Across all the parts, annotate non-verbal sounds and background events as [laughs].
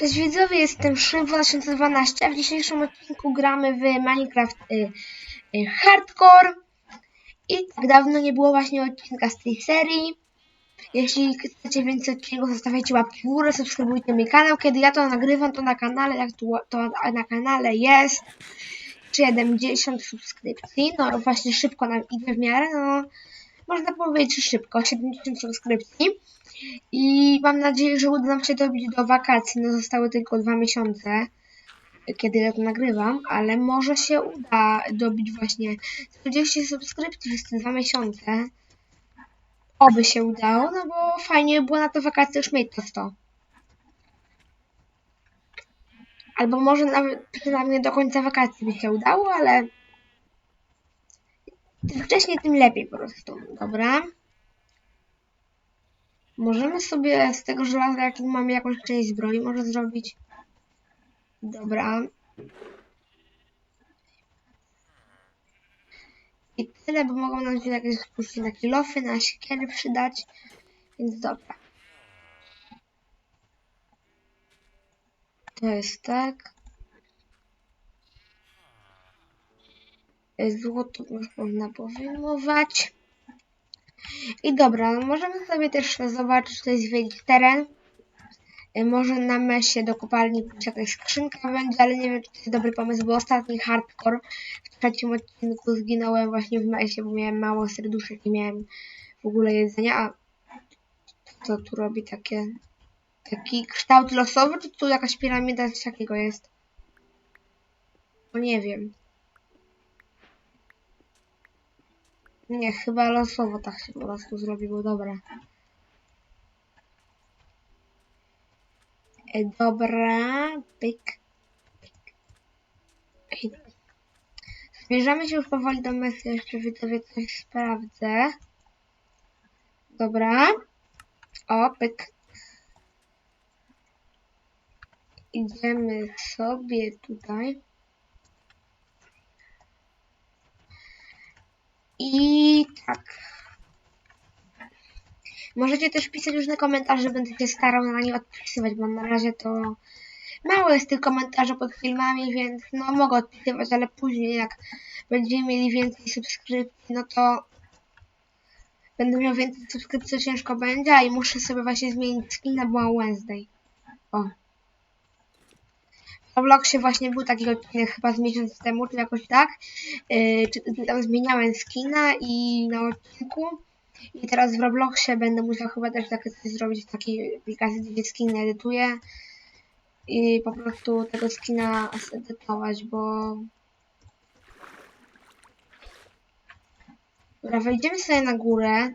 Cześć widzowie, jestem Szym 2012, a w dzisiejszym odcinku gramy w Minecraft y, y, Hardcore. I tak dawno nie było właśnie odcinka z tej serii. Jeśli chcecie więcej odcinków, zostawiajcie łapki w górę, subskrybujcie mój kanał. Kiedy ja to nagrywam, to na kanale, jak tu, to na kanale jest 70 subskrypcji. No właśnie szybko nam idzie w miarę, no można powiedzieć, szybko, 70 subskrypcji. I mam nadzieję, że uda nam się dobić do wakacji. No zostały tylko dwa miesiące, kiedy ja to nagrywam, ale może się uda dobić właśnie 40 subskrypcji przez te dwa miesiące. Oby się udało, no bo fajnie by było na te wakacje już mieć to 100. Albo może nawet przynajmniej do końca wakacji by się udało, ale tym wcześniej, tym lepiej po prostu. Dobra. Możemy sobie z tego żelaza, jak mamy jakąś część zbroi, może zrobić. Dobra. I tyle, bo mogą nam się jakieś później na kilofy, na siekiery przydać. Więc dobra. To jest tak. Złoto już można powyjmować. I dobra, no możemy sobie też zobaczyć, to jest zwiedzić teren. Y, Może na mesie do kopalni jakaś skrzynka będzie, ale nie wiem, czy to jest dobry pomysł, bo ostatni hardcore w trzecim odcinku zginąłem właśnie w mesie, bo miałem mało serduszek i miałem w ogóle jedzenia. A co tu robi takie... Taki kształt losowy, czy tu jakaś piramida coś takiego jest? No nie wiem. Nie, chyba losowo tak się po prostu zrobiło, dobra. E, dobra, pyk, pyk. Zbliżamy się już powoli do mesy, jeszcze widzowie coś sprawdzę. Dobra. O, pyk. Idziemy sobie tutaj. I tak. Możecie też pisać różne komentarze, będę się starał na nie odpisywać, bo na razie to mało jest tych komentarzy pod filmami, więc no mogę odpisywać, ale później jak będziemy mieli więcej subskrypcji, no to będę miał więcej subskrypcji, ciężko będzie, i muszę sobie właśnie zmienić skin na była Wednesday. O. Robloxie właśnie był taki odcinek chyba z miesiąc temu, czy jakoś tak. Yy, tam zmieniałem skina i na odcinku. I teraz w Robloxie będę musiał chyba też takie coś zrobić w takiej aplikacji, gdzie skin edytuję. I po prostu tego skina zedytować, bo... Dobra, wejdziemy sobie na górę.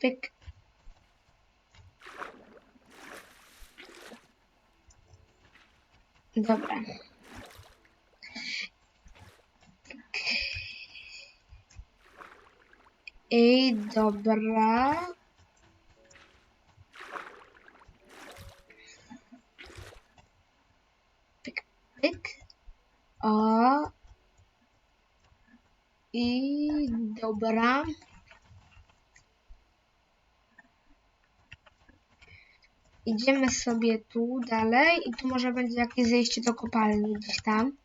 Pyk. Dobra. I dobra. Pyk, pyk. O. I dobra. Idziemy sobie tu dalej i tu może będzie jakieś zejście do kopalni gdzieś tam.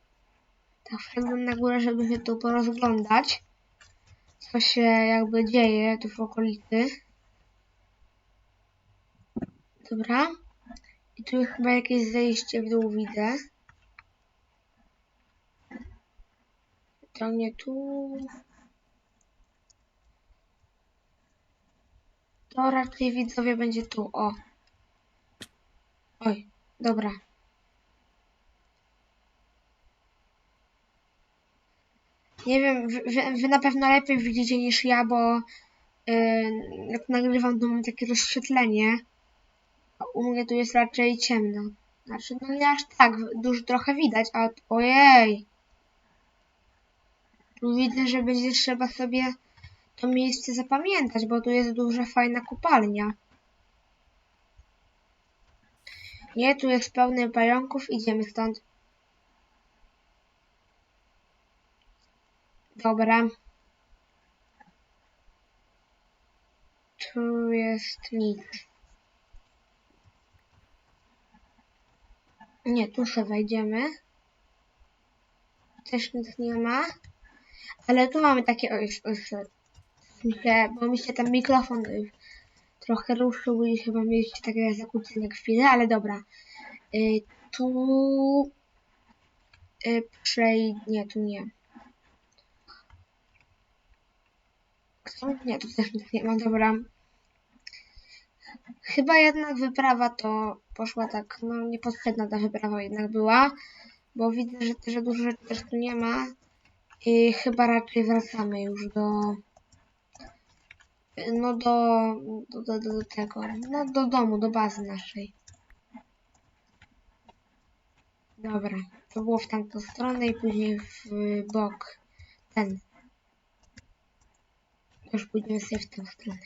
Tak wszedłem na górę, żeby się tu porozglądać. Co się jakby dzieje tu w okolicy. Dobra. I tu chyba jakieś zejście w dół widzę. To nie tu. To raczej widzowie będzie tu, o. Oj, dobra. Nie wiem, wy, wy, na pewno lepiej widzicie niż ja, bo yy, jak nagrywam, to mam takie rozświetlenie. A u mnie tu jest raczej ciemno. Znaczy, no nie aż tak, dużo trochę widać, a ojej. Tu widzę, że będzie trzeba sobie to miejsce zapamiętać, bo tu jest duża, fajna kopalnia. Nie, tu jest pełno pająków, idziemy stąd. Dobra. Tu jest nic. Nie, tu się wejdziemy. Też nic nie ma. Ale tu mamy takie ojcze, bo mi się ten mikrofon trochę ruszył i chyba mieliście takie zakłócenie chwilę, ale dobra. Y, tu... Y, przej... Nie, tu nie. Co? Nie, tu też nie ma, dobra. Chyba jednak wyprawa to poszła tak, no niepotrzebna ta wyprawa jednak była, bo widzę, że, że dużo rzeczy też tu nie ma i chyba raczej wracamy już do, no do, do, do, do tego, no do domu, do bazy naszej. Dobra, to było w tamtą stronę i później w bok ten. Już pójdziemy sobie w tę stronę.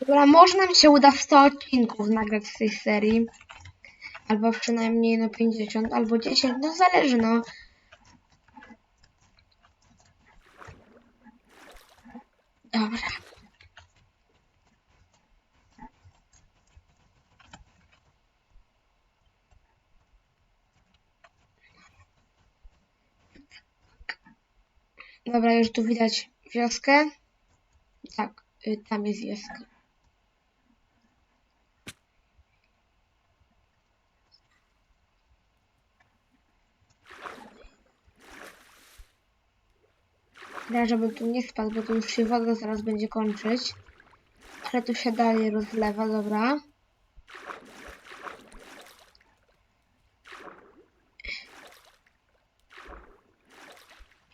Dobra, może nam się uda 100 odcinków nagrać z tej serii. Albo przynajmniej no 50, albo 10, no zależy no. Dobra. Dobra, już tu widać wioskę. Tak, y, tam jest wioska. Ja, żeby tu nie spadł, bo tu już się woda zaraz będzie kończyć. Ale tu się dalej rozlewa, dobra.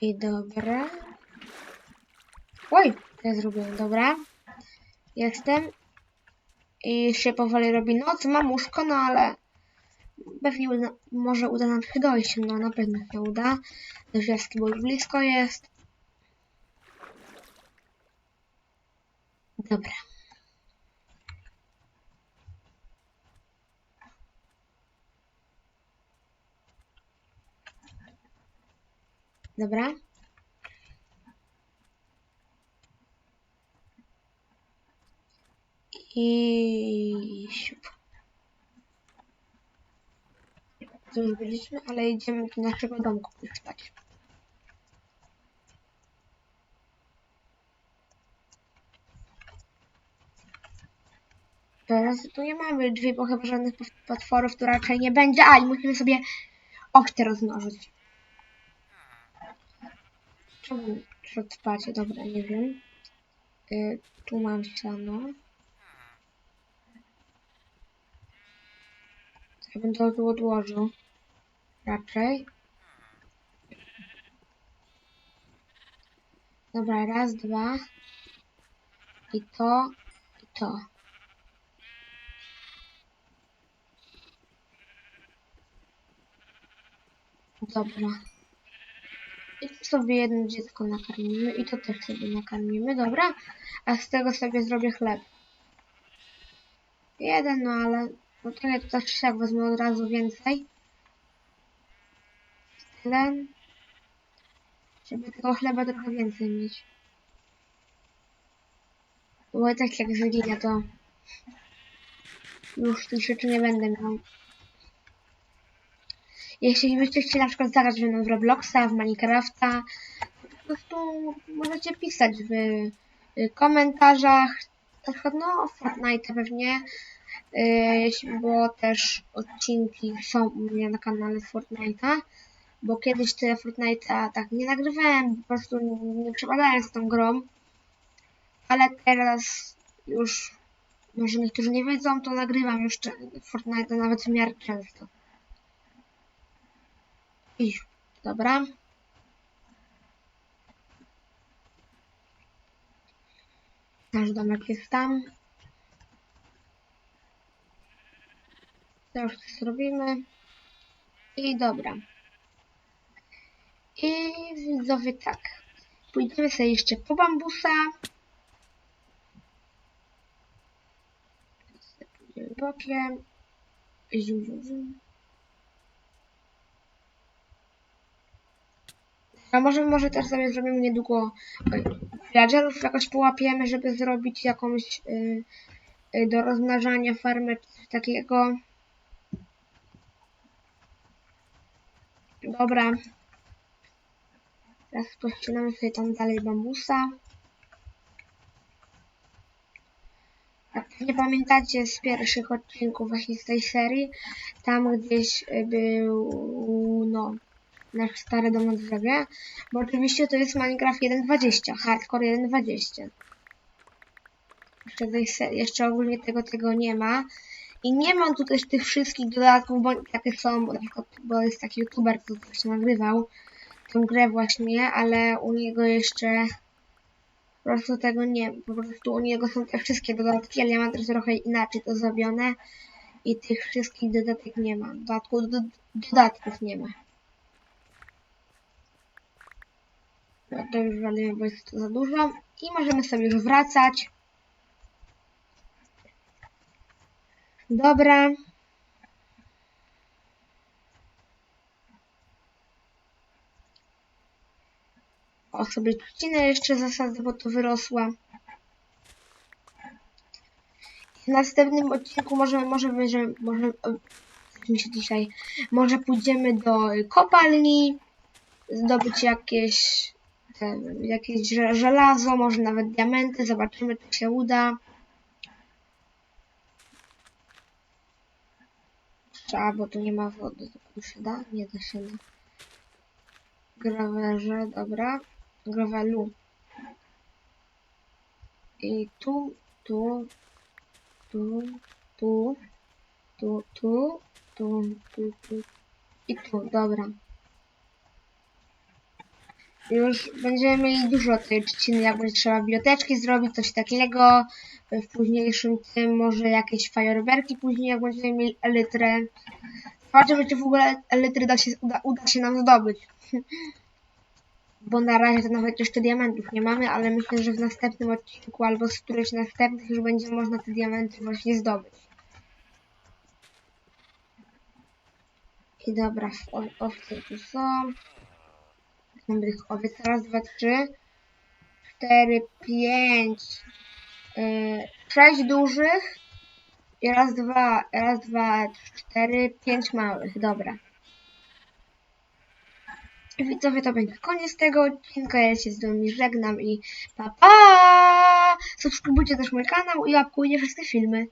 I dobra. Oj, to ja zrobiłem, dobra. Jestem. I się powoli robi noc. Mam łóżko, no ale pewnie uda, może uda nam się dojść. No na pewno się uda. Do wioski, bo już blisko jest. Dobra. Dobra. I siup. To już byliśmy, ale idziemy do naszego domku spać. Teraz tu nie mamy drzwi, bo chyba żadnych potworów tu raczej nie będzie. A, i musimy sobie ochte rozmnożyć. Czemu przetrwacie? Dobra, nie wiem. Y, tu mam siano. Ja to tu odłożył. Raczej. Dobra, raz, dwa. I to, i to. Dobra. Sobie jedno dziecko nakarmimy i to też sobie nakarmimy, dobra? A z tego sobie zrobię chleb. Jeden, no ale no to ja tu też jak wezmę od razu więcej. Tlen. Żeby tego chleba trochę więcej mieć. Bo tak jak zginie to już tych rzeczy nie będę miał. Jeśli byście chcieli na przykład zagrać mną w Robloxa, w Minecrafta, po prostu możecie pisać w y, komentarzach, na przykład no Fortnite pewnie, y, było też odcinki są u mnie na kanale Fortnite'a, bo kiedyś tyle Fortnite'a tak nie nagrywałem, po prostu nie przepadałem z tą grą, ale teraz już może niektórzy nie wiedzą, to nagrywam już Fortnite'a nawet w miarę często. I dobra. Nasz domek jest tam. To już zrobimy. I dobra. I widzowie tak. Pójdziemy sobie jeszcze po bambusa. Pójdziemy bokiem. Zium, zium, zium. A może, może też sobie zrobimy niedługo y, villagerów jakoś połapiemy, żeby zrobić jakąś y, y, do rozmnażania farmę takiego. Dobra. Teraz pościnamy sobie tam dalej bambusa. Jak pewnie pamiętacie z pierwszych odcinków właśnie z tej serii, tam gdzieś był, no, nasz stary dom na drzewie, bo oczywiście to jest Minecraft 1.20, Hardcore 1.20. Jeszcze, jeszcze ogólnie tego, tego nie ma. I nie mam tu też tych wszystkich dodatków, bo takie są, bo, na przykład, bo jest taki youtuber, który właśnie nagrywał tę grę właśnie, ale u niego jeszcze po prostu tego nie, po prostu u niego są te wszystkie dodatki, ale ja mam też trochę inaczej to zrobione i tych wszystkich dodatek nie ma, dodatków nie ma. No to już walimy, bo jest to za dużo i możemy sobie już wracać. Dobra. O, sobie trzcinę jeszcze zasadzę, bo to wyrosła. W następnym odcinku może, może będziemy, może, mi się dzisiaj, może pójdziemy do kopalni, zdobyć jakieś, te, jakieś że- żelazo, może nawet diamenty, zobaczymy, czy się uda. Trzeba, bo tu nie ma wody, to się da? Nie da się na grawerze, dobra, gravelu. I tu, tu, tu, tu, tu, tu, tu, tu, tu i tu, dobra. Już będziemy mieli dużo tej trzciny, jak będzie trzeba biblioteczki zrobić, coś takiego. W późniejszym tym może jakieś fajerwerki później, jak będziemy mieli elytrę. Zobaczymy, czy w ogóle elytry da się, uda, uda się nam zdobyć. [laughs] Bo na razie to nawet jeszcze diamentów nie mamy, ale myślę, że w następnym odcinku albo z którychś następnych już będzie można te diamenty właśnie zdobyć. I dobra, owce tu są. Mamy tych owiec. Raz, dwa, trzy, cztery, pięć, yy, sześć dużych. I raz, dwa, raz, dwa, cztery, pięć małych. Dobra. Widzowie, to będzie koniec tego odcinka. Ja się z wami żegnam i pa pa! Subskrybujcie też mój kanał i łapkujcie wszystkie filmy.